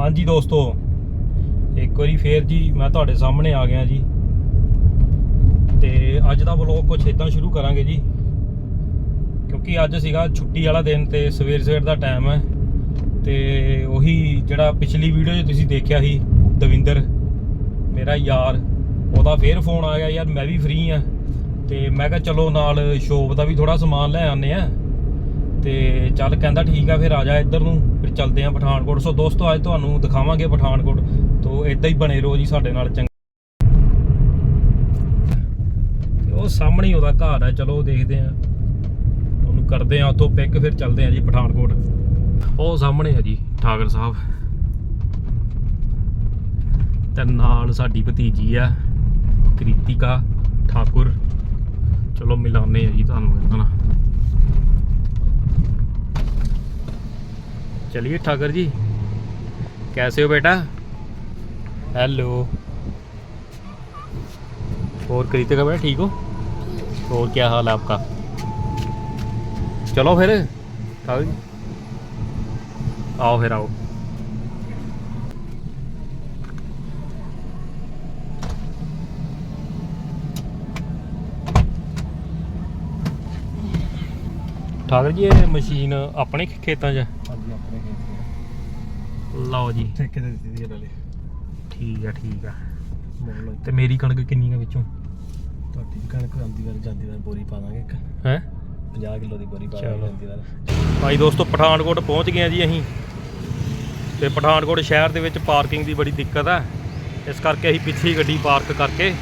ਹਾਂਜੀ ਦੋਸਤੋ, ਇੱਕ ਵਾਰੀ ਫੇਰ ਜੀ ਮੈਂ ਤੁਹਾਡੇ ਸਾਹਮਣੇ ਆ ਗਿਆ ਜੀ। ਤੇ ਅੱਜ ਦਾ ਵਲੋਗ ਕੁਛ ਇਦਾਂ ਸ਼ੁਰੂ ਕਰਾਂਗੇ ਜੀ। ਕਿਉਂਕਿ ਅੱਜ ਸੀਗਾ ਛੁੱਟੀ ਵਾਲਾ ਦਿਨ ਤੇ ਸਵੇਰ ਸਵੇਰ ਦਾ ਟਾਈਮ ਹੈ। ਤੇ ਉਹੀ ਜਿਹੜਾ ਪਿਛਲੀ ਵੀਡੀਓ 'ਚ ਤੁਸੀਂ ਦੇਖਿਆ ਸੀ, ਦਵਿੰਦਰ, ਮੇਰਾ ਯਾਰ, ਉਹਦਾ ਫੇਰ ਫੋਨ ਆ ਗਿਆ, ਯਾਰ ਮੈਂ ਵੀ ਫ੍ਰੀ ਆ ਤੇ ਮੈਂ ਕਿਹਾ, ਚਲੋ ਨਾਲ ਸ਼ੋਪ ਦਾ ਵੀ ਥੋੜਾ ਸਮਾਨ ਲੈ ਆਨੇ ਆ ਤੇ ਚੱਲ ਕਹਿੰਦਾ ਠੀਕ ਆ, ਫਿਰ ਆ ਜਾ ਇੱਧਰ ਨੂੰ, ਫਿਰ ਚੱਲਦੇ ਆ ਪਠਾਨਕੋਟ। ਸੋ ਦੋਸਤੋ, ਅੱਜ ਤੁਹਾਨੂੰ ਦਿਖਾਵਾਂਗੇ ਪਠਾਨਕੋਟ, ਤੋਂ ਇਦਾਂ ਹੀ ਬਣੇ ਰਹੋ ਜੀ ਸਾਡੇ ਨਾਲ ਚੰਗਾ। ਉਹ ਸਾਹਮਣੇ ਹੀ ਉਹਦਾ ਘਰ ਹੈ ਚਲੋ ਦੇਖਦੇ ਆ। ਉਹਨੂੰ ਕਰਦੇ ਆ ਉੱਥੋਂ ਪਿਕ, ਫਿਰ ਚੱਲਦੇ ਆ ਜੀ ਪਠਾਨਕੋਟ। ਉਹ ਸਾਹਮਣੇ ਆ ਜੀ ਠਾਕਰ ਸਾਹਿਬ। ਤੇ ਨਾਲ ਸਾਡੀ ਭਤੀਜੀ ਆ, ਕ੍ਰਿਤਿਕਾ ਠਾਕੁਰ। ਚਲੋ ਮਿਲਾਉਂਦੇ ਆ ਜੀ ਤੁਹਾਨੂੰ ਇਹਨਾਂ ਨਾਲ। चलिए ठाकर जी, कैसे हो बेटा? हेलो और करीते का बेटा, ठीक हो? और क्या हाल है आपका? चलो फिर, ठाकर जी। आओ फिर आओ। ਠਾਕਰ ਜੀ ਇਹ ਮਸ਼ੀਨ ਆਪਣੇ ਖੇਤਾਂ 'ਚ? ਹਾਂਜੀ ਆਪਣੇ ਖੇਤ ਲਓ ਜੀ। ਠੇਕੇ ਤੇ ਦਿੱਤੀ ਦੀ ਹੈ ਨਾਲੇ ਠੀਕ ਆ ਠੀਕ ਆ। ਮੁੱਲ ਲਓ ਤੇ ਮੇਰੀ ਕਣਕ ਕਿੰਨੀ ਆ ਵਿੱਚੋਂ? ਤੁਹਾਡੀ ਕਣਕ ਆਉਂਦੀ ਵਾਰ ਜਾਂਦੀ ਵਾਰ ਬੋਰੀ ਪਾ ਦਾਂਗੇ ਇੱਕ। ਹੈ? 50 ਕਿਲੋ ਦੀ ਬੋਰੀ ਪਾ ਚਲੋ। ਦਾਂਗੇ ਜਾਂਦੀ ਵਾਰ। ਭਾਈ ਦੋਸਤੋ ਪਠਾਨਕੋਟ ਪਹੁੰਚ ਗਏ ਆ ਜੀ ਅਸੀਂ। ਤੇ ਪਠਾਨਕੋਟ ਸ਼ਹਿਰ ਦੇ ਵਿੱਚ ਪਾਰਕਿੰਗ ਦੀ ਬੜੀ ਦਿੱਕਤ ਹੈ ਇਸ ਕਰਕੇ ਅਸੀਂ ਪਿੱਛੇ ਹੀ ਗੱਡੀ ਪਾਰਕ ਕਰਕੇ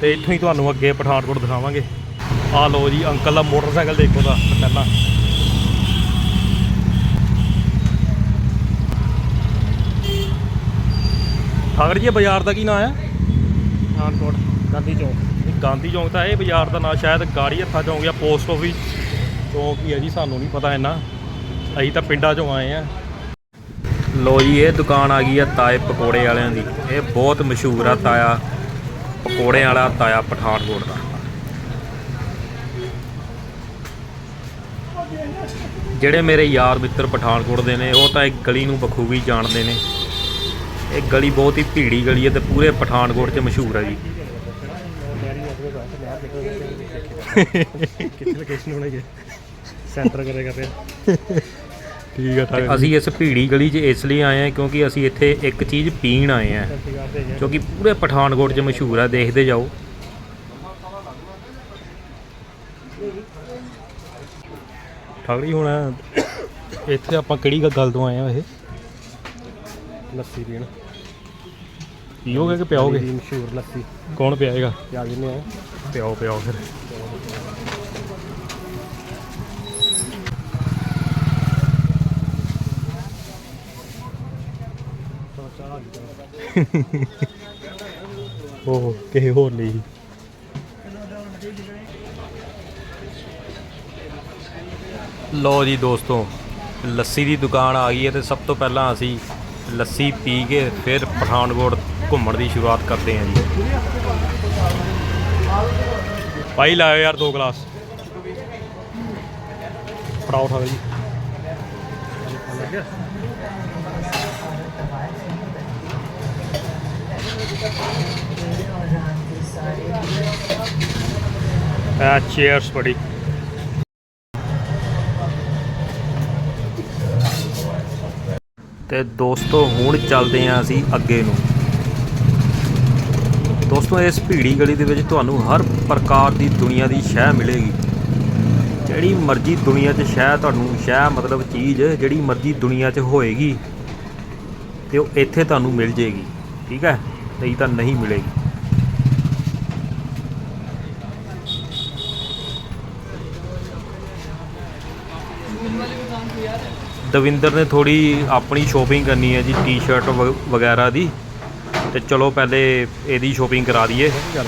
ਤੇ ਇੱਥੋਂ ਹੀ ਤੁਹਾਨੂੰ ਅੱਗੇ ਪਠਾਨਕੋਟ ਦਿਖਾਵਾਂਗੇ। ਆਹ ਲਓ ਜੀ ਅੰਕਲ ਦਾ ਮੋਟਰਸਾਈਕਲ ਦੇਖੋ ਦਾ ਪਹਿਲਾਂ। ਠਾਕਰ ਜੀ ਬਾਜ਼ਾਰ ਦਾ ਕੀ ਨਾਮ ਆ ਪਠਾਨਕੋਟ ਗਾਂਧੀ ਚੌਕ। ਇਹ ਗਾਂਧੀ ਚੌਂਕ ਤਾਂ ਇਹ ਬਾਜ਼ਾਰ ਦਾ ਨਾਂ ਸ਼ਾਇਦ ਗਾੜੀ ਹੱਥਾ ਚੌਂਕ ਜਾਂ ਪੋਸਟ ਆਫਿਸ ਚੌਂਕ ਹੀ ਹੈ ਜੀ ਸਾਨੂੰ ਨਹੀਂ ਪਤਾ ਇੰਨਾ। ਅਸੀਂ ਤਾਂ ਪਿੰਡਾਂ ਚੋਂ ਆਏ ਆ ਲੋ ਜੀ ਇਹ ਦੁਕਾਨ ਆ ਗਈ ਆ ਤਾਏ ਪਕੌੜੇ ਵਾਲਿਆਂ ਦੀ। ਇਹ ਬਹੁਤ ਮਸ਼ਹੂਰ ਆ ਤਾਇਆ ਪਕੌੜੇ ਵਾਲਾ ਤਾਇਆ ਪਠਾਨਕੋਟ ਦਾ। ਜਿਹੜੇ ਮੇਰੇ ਯਾਰ ਮਿੱਤਰ ਪਠਾਨਕੋਟ ਦੇ ਨੇ ਉਹ ਤਾਂ ਇਹ ਗਲੀ ਨੂੰ ਬਖੂਬੀ ਜਾਣਦੇ ਨੇ। ਇਹ ਗਲੀ ਬਹੁਤ ਹੀ ਭੀੜੀ ਗਲੀ ਹੈ ਤੇ ਪੂਰੇ ਪਠਾਨਕੋਟ 'ਚ ਮਸ਼ਹੂਰ ਹੈ ਜੀ। ਕਿੱਥੇ ਲੋਕੇਸ਼ਨ ਬਣਾਈਏ ਸੈਂਟਰ ਕਰੇਗਾ ਫਿਰ ਠੀਕ ਆ ਤੇ ਅਸੀਂ ਇਸ ਭੀੜੀ ਗਲੀ 'ਚ ਇਸ ਲਈ ਆਏ ਆ ਕਿਉਂਕਿ ਅਸੀਂ ਇੱਥੇ ਇੱਕ ਚੀਜ਼ ਪੀਣ ਆਏ ਆ ਕਿਉਂਕਿ ਪੂਰੇ ਪਠਾਨਕੋਟ 'ਚ ਮਸ਼ਹੂਰ ਆ ਦੇਖਦੇ ਜਾਓ। ਠਾਕਰੀ ਹੁਣ ਇੱਥੇ ਆਪਾਂ ਕਿਹੜੀ ਗੱਲ ਤੋਂ ਆਏ ਆ ਇਹ? ਲੱਸੀ ਪੀਣ। ਪੀਓਗੇ ਕਿ ਪਿਆਓਗੇ? ਦੀ ਮਸ਼ਹੂਰ ਲੱਸੀ। ਕੌਣ ਪਿਆਏਗਾ? ਪਿਆ ਦਿੰਨੇ ਆ ਪਿਆਓ ਪਿਆਓ ਫਿਰ। ਉਹ ਕਿਸੇ ਹੋਰ ਲਈ। ਲੋ ਜੀ ਦੋਸਤੋ, ਲੱਸੀ ਦੀ ਦੁਕਾਨ ਆ ਗਈ ਹੈ ਤੇ ਸਭ ਤੋਂ ਪਹਿਲਾਂ ਅਸੀਂ ਲੱਸੀ ਪੀ ਕੇ ਫਿਰ ਪਠਾਨਕੋਟ ਘੁੰਮਣ ਦੀ ਸ਼ੁਰੂਆਤ ਕਰਦੇ ਹਾਂ ਜੀ। ਭਾਈ, ਲਾਇਓ ਯਾਰ ਦੋ ਗਲਾਸ। ਫੜਾਓ ਠਾਓ ਜੀ। ਆ ਚੀਅਰਸ ਬੜੀ। ਤੇ ਦੋਸਤੋ, ਹੁਣ ਚੱਲਦੇ ਆਂ ਅਸੀਂ ਅੱਗੇ ਨੂੰ। ਦੋਸਤੋ, ਇਸ ਭੀੜੀ ਗਲੀ ਦੇ ਵਿੱਚ ਤੁਹਾਨੂੰ ਹਰ ਪ੍ਰਕਾਰ ਦੀ ਦੁਨੀਆ ਦੀ ਸ਼ਹਿ ਮਿਲੇਗੀ। ਜਿਹੜੀ ਮਰਜ਼ੀ ਦੁਨੀਆ 'ਚ ਸ਼ਹਿ ਤੁਹਾਨੂੰ ਸ਼ਹਿ ਮਤਲਬ ਚੀਜ਼ ਜਿਹੜੀ ਮਰਜ਼ੀ ਦੁਨੀਆ 'ਚ ਹੋਏਗੀ, ਤੇ ਉਹ ਇੱਥੇ ਤੁਹਾਨੂੰ ਮਿਲ ਜੇਗੀ, ਠੀਕ ਹੈ? ਨਹੀਂ ਤਾਂ ਨਹੀਂ ਮਿਲੇਗੀ। ਦਵਿੰਦਰ ਨੇ ਥੋੜੀ ਆਪਣੀ ਸ਼ੋਪਿੰਗ ਕਰਨੀ ਹੈ ਜੀ ਟੀ-ਸ਼ਰਟ ਵ- ਵਗੈਰਾ ਦੀ। ਤੇ ਚਲੋ ਪਹਿਲੇ ਇਹਦੀ ਸ਼ੋਪਿੰਗ ਕਰਾ ਦਈਏ। ਚੱਲ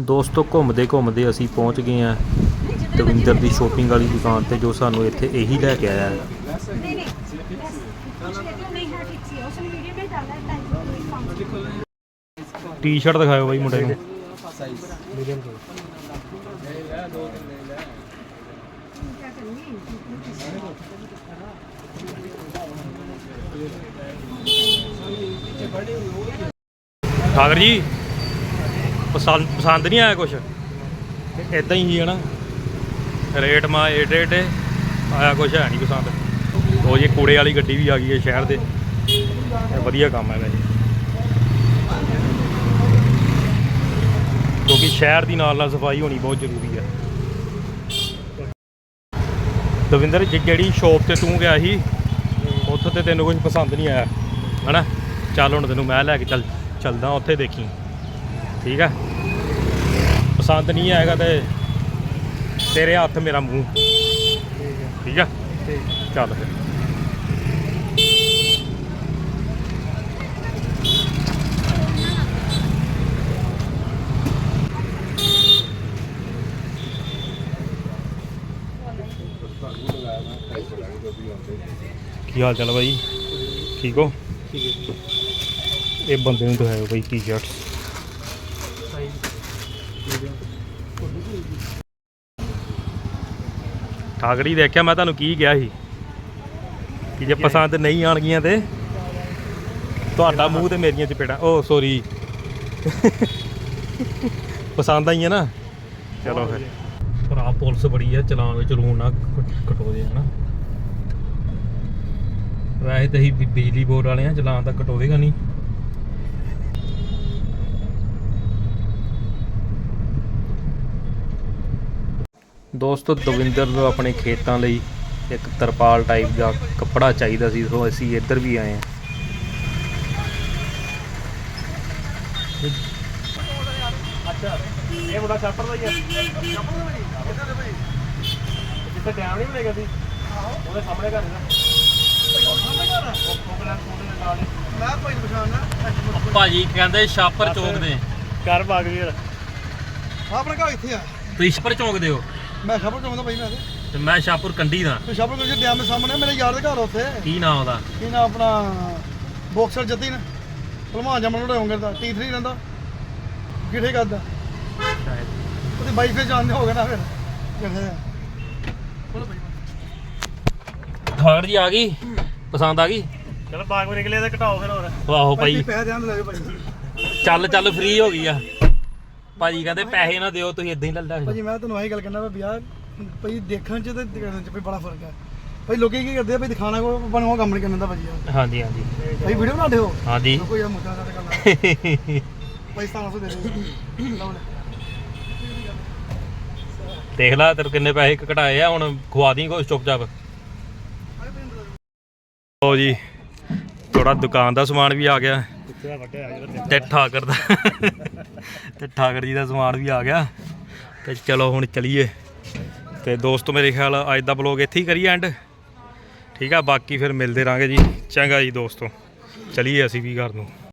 ਦੋਸਤੋ ਘੁੰਮਦੇ ਘੁੰਮਦੇ ਅਸੀਂ ਪਹੁੰਚ ਗਏ ਆ ਦਵਿੰਦਰ ਦੀ ਸ਼ੋਪਿੰਗ ਵਾਲੀ ਦੁਕਾਨ ਤੇ ਜੋ ਸਾਨੂੰ ਇੱਥੇ ਇਹੀ ਲੈ ਕੇ ਆਇਆ ਹੈ। ਟੀ-ਸ਼ਰਟ ਦਿਖਾਓ ਬਾਈ ਮੁੰਡੇ ਨੂੰ। ਸਾਈਜ਼ ਮੀਡੀਅਮ ਤੋਂ ਲੈ ਲੈ ਦੋ ਤਿੰਨ ਲੈ ਲੈ ਠਾਕਰ ਜੀ ਪਸੰਦ ਪਸੰਦ ਨਹੀਂ ਆਇਆ ਕੁਛ? ਇਦਾਂ ਹੀ ਹੈ ਨਾ ਰੇਟ ਮਾ ਏਡੇ ਏਡੇ ਆਇਆ ਕੁਛ ਹੈ ਨਹੀਂ ਪਸੰਦ। ਉਹ ਜੇ ਕੂੜੇ ਵਾਲੀ ਗੱਡੀ ਵੀ ਆ ਗਈ ਹੈ ਸ਼ਹਿਰ ਦੇ। ਵਧੀਆ ਕੰਮ ਹੈ ਵੈਸੇ। ਕਿਉਂਕਿ ਸ਼ਹਿਰ ਦੀ ਨਾਲ ਨਾਲ ਸਫ਼ਾਈ ਹੋਣੀ ਬਹੁਤ ਜ਼ਰੂਰੀ ਹੈ। ਦਵਿੰਦਰ, ਜਿ- ਜਿਹੜੀ ਸ਼ੋਪ ਤੇ ਤੂੰ ਗਿਆ ਸੀ, ਉੱਥੇ ਤੇ ਤੈਨੂੰ ਕੁਝ ਪਸੰਦ ਨਹੀਂ ਆਇਆ। ਹਨਾ? ਚੱਲ ਹੁਣ ਤੈਨੂੰ ਮੈਂ ਲੈ ਕੇ ਚੱਲ, ਚੱਲਦਾ ਉੱਥੇ ਦੇਖੀ। ਠੀਕ ਹੈ? ਪਸੰਦ ਨਹੀਂ ਆਏਗਾ ਤੇ ਤੇਰੇ ਹੱਥ ਮੇਰਾ ਮੂੰਹ। ਠੀਕ ਠੀਕ ਚੱਲ ਫਿਰ। ਕੀ ਹਾਲ ਚਾਲ ਬਾਈ? ਠੀਕ ਹੋ? ਇਹ ਬੰਦੇ ਨੂੰ ਦਿਖਾਓ ਬਾਈ ਟੀ-ਸ਼ਰਟ ਸਾਈਜ਼ ਮੀਡੀਅਮ ਠਾਗੜੀ ਦੇਖਿਆ ਮੈਂ ਤੁਹਾਨੂੰ ਕੀ ਕਿਹਾ ਸੀ ਕਿ ਜੇ ਪਸੰਦ ਨਹੀਂ ਆਣਗੀਆਂ ਤੇ ਤੁਹਾਡਾ ਮੂੰਹ ਤੇ ਮੇਰੀਆਂ ਚਪੇੜਾਂ। ਓ ਸੌਰੀ ਪਸੰਦ ਆਈਆਂ ਨਾ? ਚਲੋ ਫਿਰ। ਭਰਾ ਪੁਲਿਸ ਬੜੀ ਆ ਚਲਾਨ ਵਿੱਚ ਚਲੂਣ ਨਾ ਕਟੋ ਦੇ ਹਨਾ? ਵੈਸੇ ਤਾਂ ਹੀ ਬਿਜਲੀ ਬੋਰਡ ਵਾਲੇ ਆ ਚਲਾਨ ਤਾਂ ਕਟੋਵੇਗਾ ਨਹੀਂ। ਦੋਸਤੋ ਦਵਿੰਦਰ ਨੂੰ ਆਪਣੇ ਖੇਤਾਂ ਲਈ ਇੱਕ ਤਰਪਾਲ ਟਾਈਪ ਦਾ ਕੱਪੜਾ ਚਾਹੀਦਾ ਸੀ ਸੋ ਅਸੀਂ ਇੱਧਰ ਵੀ ਆਏ ਹਾਂ। ਅੱਛਾ ਇਹ ਮੁੰਡਾ ਛਾਪਰ ਦਾ ਹੀ ਆ। ਜਿੱਥੇ ਟਾਈਮ ਨਹੀਂ ਮਿਲੇਗਾ ਸੀ। ਉਹਦੇ ਸਾਹਮਣੇ ਘਰ ਇਹਦਾ। ਮੈਂ ਕੋਈ ਪਛਾਣਨਾ ਭਾਜੀ ਕਹਿੰਦੇ ਛਾਪਰ ਚੌਕ ਦੇ। ਘਰ ਬਾਗ ਵੀਰ। ਆਪਣਾ ਘਰ ਇੱਥੇ ਆ। ਤੁਸੀਂ ਛਾਪਰ ਚੌਂਕ ਦੇ ਹੋ? ਮੈਂ ਖਬਰ ਚਾਹੁੰਦਾ ਭਾਈ ਮੈਂ ਤੇ? ਤੇ ਮੈਂ ਸ਼ਾਹਪੁਰ ਕੰਡੀ ਦਾ। ਤੇ ਸ਼ਾਪਰ ਕੋਲ ਡੈਮ ਦੇ ਸਾਹਮਣੇ ਮੇਰੇ ਯਾਰ ਦੇ ਘਰ ਉੱਥੇ। ਕੀ ਨਾਮ ਉਹਦਾ? ਕੀ ਨਾ ਆਪਣਾ? ਬਾਕਸਰ ਜਤਿਨ ਭਲਵਾਨ ਜਮਨ ਲੋੜੇ ਹੋਂਗਰ ਦਾ T3 ਰਹਿੰਦਾ। ਕਿਹੜੇ ਕਰਦਾ ਉਹਦੀ ਬਾਈਕ ਤੇ ਜਾਣਦੇ ਹੋ ਗਏ ਨਾ ਫਿਰ। ਕਿੱਥੇ ਆ? ਠਾਗਰ ਜੀ ਆ ਗਈ? ਪਸੰਦ ਆ ਗਈ? ਚਲ ਬਾਗ ਵੀਰ ਨਿਕਲੇ ਤੇ ਘਟਾਓ ਫਿਰ ਹੋਰ। ਆਹੋ ਭਾਈ ਪੈਸੇ ਧਿਆਨ ਲੱਗੇ ਭਾਈ ਚੱਲ ਚੱਲ ਫ੍ਰੀ ਹੋ ਗਈ ਆ। ਭਾਜੀ ਕਹਿੰਦੇ ਪੈਸੇ ਨਾ ਦਿਓ ਤੁਸੀਂ ਇਦਾਂ ਹੀ ਲੈ ਲਿਆ ਭਾਜੀ ਮੈਂ ਤੁਹਾਨੂੰ ਆਹੀ ਗੱਲ ਕਰਨਾ ਵੀ ਯਾਰ ਭਾਈ ਦੇਖਣ ਚ ਤੇ ਕਰਨ ਚ ਵੀ ਬੜਾ ਫ਼ਰਕ ਹੈ। ਭਾਈ ਲੋਕੀ ਕੀ ਕਰਦੇ ਆ ਭਾਈ ਦਿਖਾਣਾ ਕੋ ਬਣਵਾ ਕੰਮ ਨਹੀਂ ਕਰਨ ਭਾਜੀ ਯਾਰ। ਹਾਂਜੀ ਹਾਂਜੀ। ਭਾਈ ਵੀਡੀਓ ਬਣਾਉਂਦੇ ਹੋ? ਹਾਂਜੀ। ਕੋਈ ਯਾਰ ਮੁੱਦਾ ਦਾ ਕਰਨਾ। ਭਾਈ 1700 ਦੇ ਦੇ ਲਓ ਲੈ। ਦੇਖ ਲੈ ਤੇਰੇ ਕਿੰਨੇ ਪੈਸੇ ਘਟਾਏ ਆ ਹੁਣ ਖਵਾ ਦੀ ਕੁਛ ਚੁੱਪਚਾਪ। ਲਓ ਜੀ ਥੋੜਾ ਦੁਕਾਨ ਦਾ ਸਮਾਨ ਵੀ ਆ ਗਿਆ। ਤੇ ਠਾਕਰ ਦਾ। ਤੇ ਠਾਕਰ ਜੀ ਦਾ ਸਮਾਨ ਵੀ ਆ ਗਿਆ। ਤੇ ਚਲੋ ਹੁਣ ਚਲੀਏ। ਤੇ ਦੋਸਤੋ ਮੇਰੇ ਖਿਆਲ ਅੱਜ ਦਾ ਬਲੌਗ ਇੱਥੇ ਹੀ ਕਰੀਏ ਐਂਡ ਠੀਕ ਆ, ਬਾਕੀ ਫਿਰ ਮਿਲਦੇ ਰਾਂਗੇ ਜੀ। ਚੰਗਾ ਜੀ ਦੋਸਤੋ। ਚਲੀਏ ਅਸੀਂ ਵੀ ਘਰ ਨੂੰ।